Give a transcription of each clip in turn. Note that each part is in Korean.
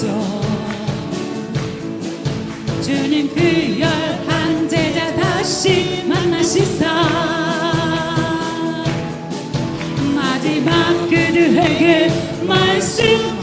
없어. 주님 그 열한 제자 다시 만나시사. 마지막 그들에게 말씀하시기를.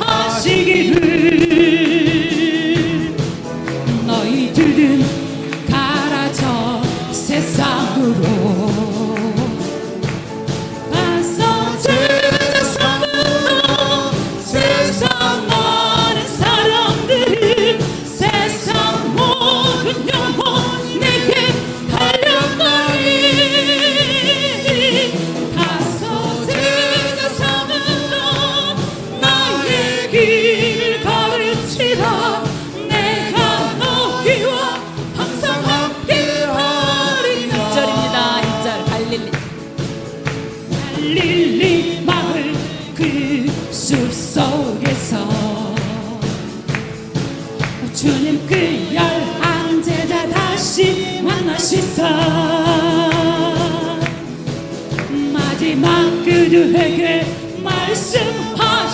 마지막 그들에게 말씀하시기를.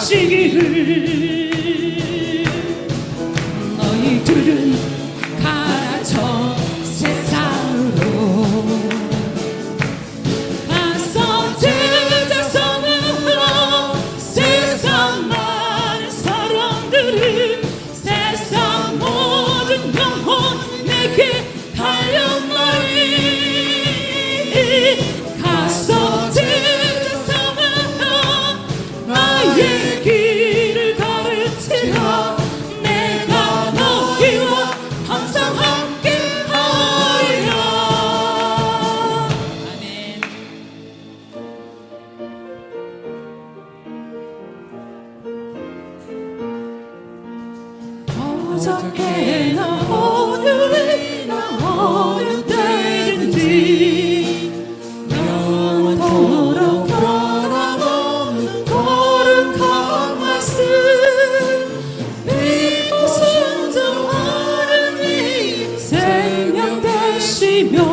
어떻게나 오늘이나 어느 때든지. 영원토록 변함없는 거룩한 말씀. 믿고 순종하는 이 생명 되시며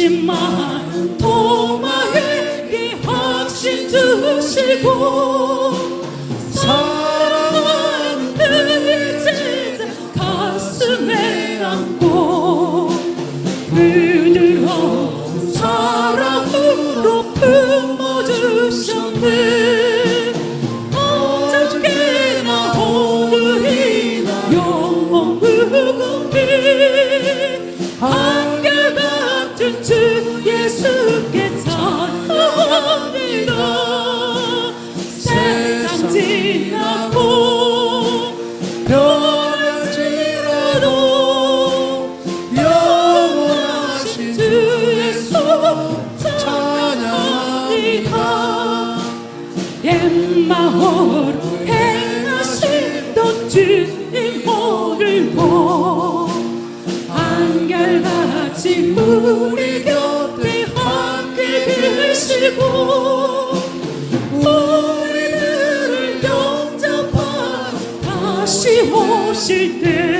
심한 도마에 이 확신 주시고 같은 주 예수께 찬양하리라 세상 지나고 변하지라도 영원하신 주 예수 찬양하리라 엠마오 한결같이 우리 곁에 함께 계시고 우리들을 영접하러 다시 오실 때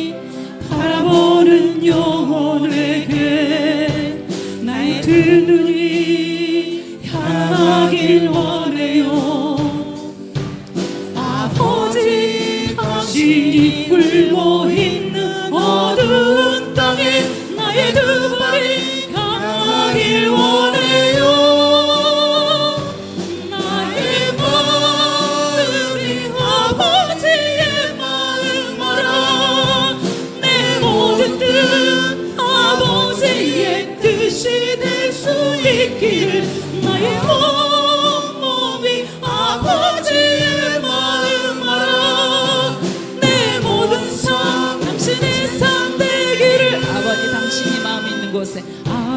영혼에게 나의 두 눈이 향하길 원해요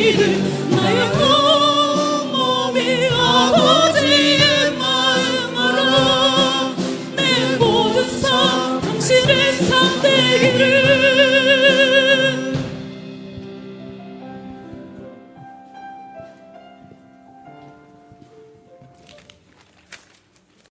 있